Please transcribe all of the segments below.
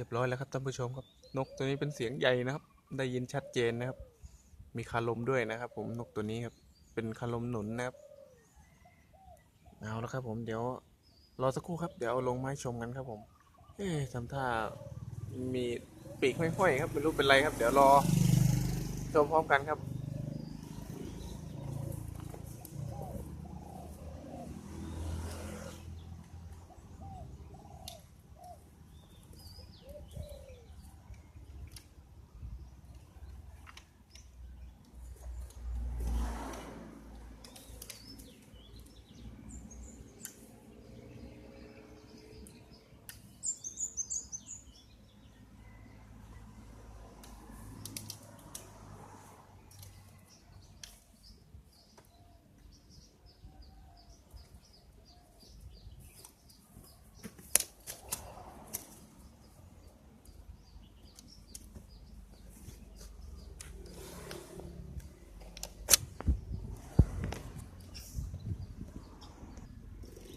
รียบร้อยแล้วครับท่านผู้ชมครับ นกตัวนี้เป็นเสียงใหญ่นะครับ ได้ยินชัดเจนนะครับ มีคาลมด้วยนะครับ ผมนกตัวนี้ครับ เป็นคาลมหนุนนะครับ เอาแล้วครับ ผมเดี๋ยวรอสักครู่ครับ เดี๋ยวเอาลงมาให้ชมกันครับผม เอ๊ะทำท่ามีปีกห้อยๆครับไม่รู้เป็นไรครับ เดี๋ยวรอชมพร้อมกันครับ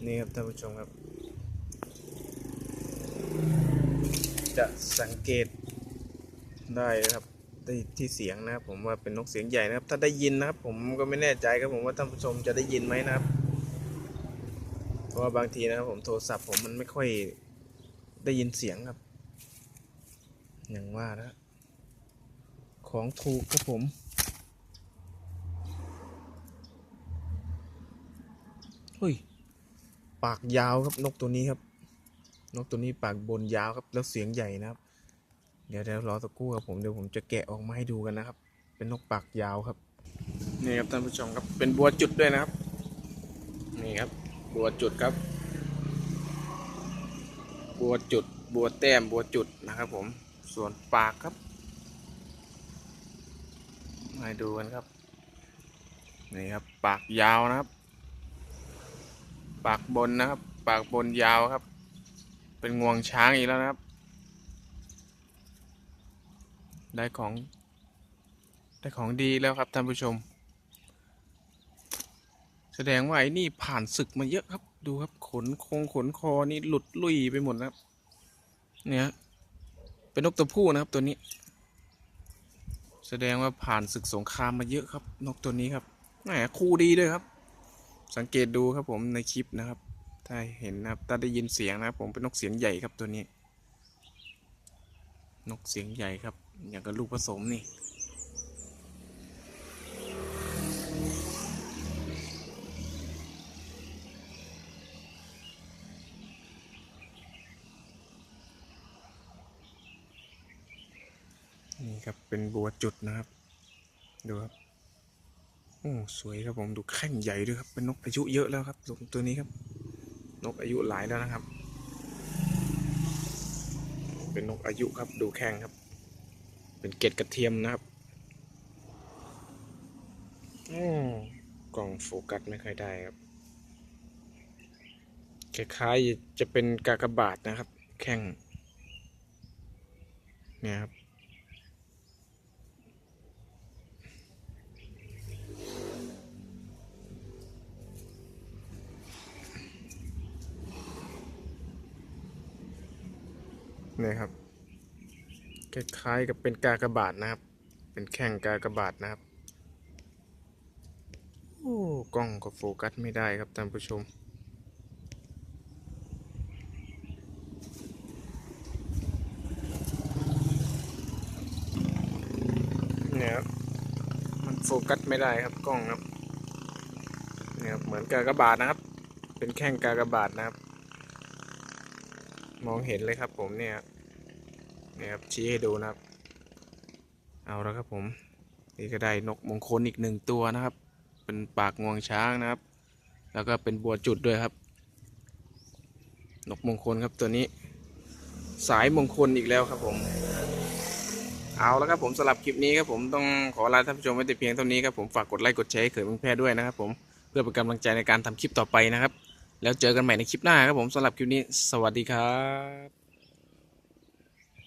นี่ครับท่านผู้ชมครับ จะสังเกตได้นะครับได้ที่เสียงนะครับ ผมว่าเป็นนกเสียงใหญ่นะครับ ถ้าได้ยินนะครับ ผมก็ไม่แน่ใจครับผมว่าท่านผู้ชมจะได้ยินไหมนะครับ เพราะว่าบางทีนะครับ ผมโทรศัพท์ผมมันไม่ค่อยได้ยินเสียงครับ อย่างว่านะของถูกครับผมเฮ้ย ปากยาวครับนกตัวนี้ครับ นกตัวนี้ปากบนยาวครับ แล้วเสียงใหญ่นะครับ เดี๋ยวเดี๋ยวรอสักครู่ครับผมเดี๋ยวผมจะแกะออกมาให้ดูกันนะครับ เป็นนกปากยาวครับนี่ครับท่านผู้ชมครับเป็นบัวจุดด้วยนะครับ นี่ครับ บัวจุดครับ บัวจุด บัวแต้มบัวจุดนะครับ ผมส่วนปากครับมาดูกันครับนี่ครับ ปากยาวนะครับ ปากบนนะครับ ปากบนยาวครับ เป็นงวงช้างอีกแล้วนะครับ ได้ของ ได้ของดีแล้วครับท่านผู้ชม แสดงว่าไอ้นี่ผ่านศึกมาเยอะครับ ดูครับขนคงขนคอนี่หลุดลุยไปหมดนะครับ เนี่ยเป็นนกตัวผู้นะครับตัวนี้ แสดงว่าผ่านศึกสงครามมาเยอะครับ นกตัวนี้ครับแหมคู่ดีด้วยครับ สังเกตดูครับผมในคลิปนะครับ ถ้าเห็นนะครับถ้าได้ยินเสียงนะครับผมเป็นนกเสียงใหญ่ครับตัวนี้ นกเสียงใหญ่ครับ อย่างกับลูกผสมนี่นี่ครับเป็นบัวจุดนะครับ ดูครับ โอ้สวยครับผมดูแข้งใหญ่ด้วยครับ เป็นนกอายุเยอะแล้วครับตัวนี้ครับ นกอายุหลายแล้วนะครับ เป็นนกอายุครับดูแข้งครับ เป็นเกล็ดกระเทียมนะครับโอ้กล่องโฟกัสไม่ค่อยได้ครับคล้ายๆจะเป็นกากบาทนะครับ แข้งเนี่ยครับ นี่ครับคล้ายๆกับเป็นกากระบาทนะครับ เป็นแข้งกากระบาทนะครับโอ้กล้องก็โฟกัสไม่ได้ครับท่านผู้ชม เนี่ยครับมันโฟกัสไม่ได้ครับกล้องครับเนี่ยครับเหมือนกากระบาทนะครับ เป็นแข้งกากระบาทนะครับ มองเห็นเลยครับผมเนี่ย นี่ยครับชี้ให้ดูนะครับ เอาแล้วครับผมนี่ก็ได้นกมงคลอีกหนึ่งตัวนะครับ เป็นปากงวงช้างนะครับ แล้วก็เป็นบัวจุดด้วยครับ นกมงคลครับตัวนี้ สายมงคลอีกแล้วครับผม เอาแล้วครับผมสำหรับคลิปนี้ครับผมต้องขอลาท่านผู้ชมไว้แต่เพียงเท่านี้ครับผมฝากกดไลค์กดแชร์ให้เขินเมืองแพร่ด้วยนะครับผมเพื่อเป็นกำลังใจในการทำคลิปต่อไปนะครับ แล้วเจอกันใหม่ในคลิปหน้าครับผมสำหรับคลิปนี้ สวัสดีครับ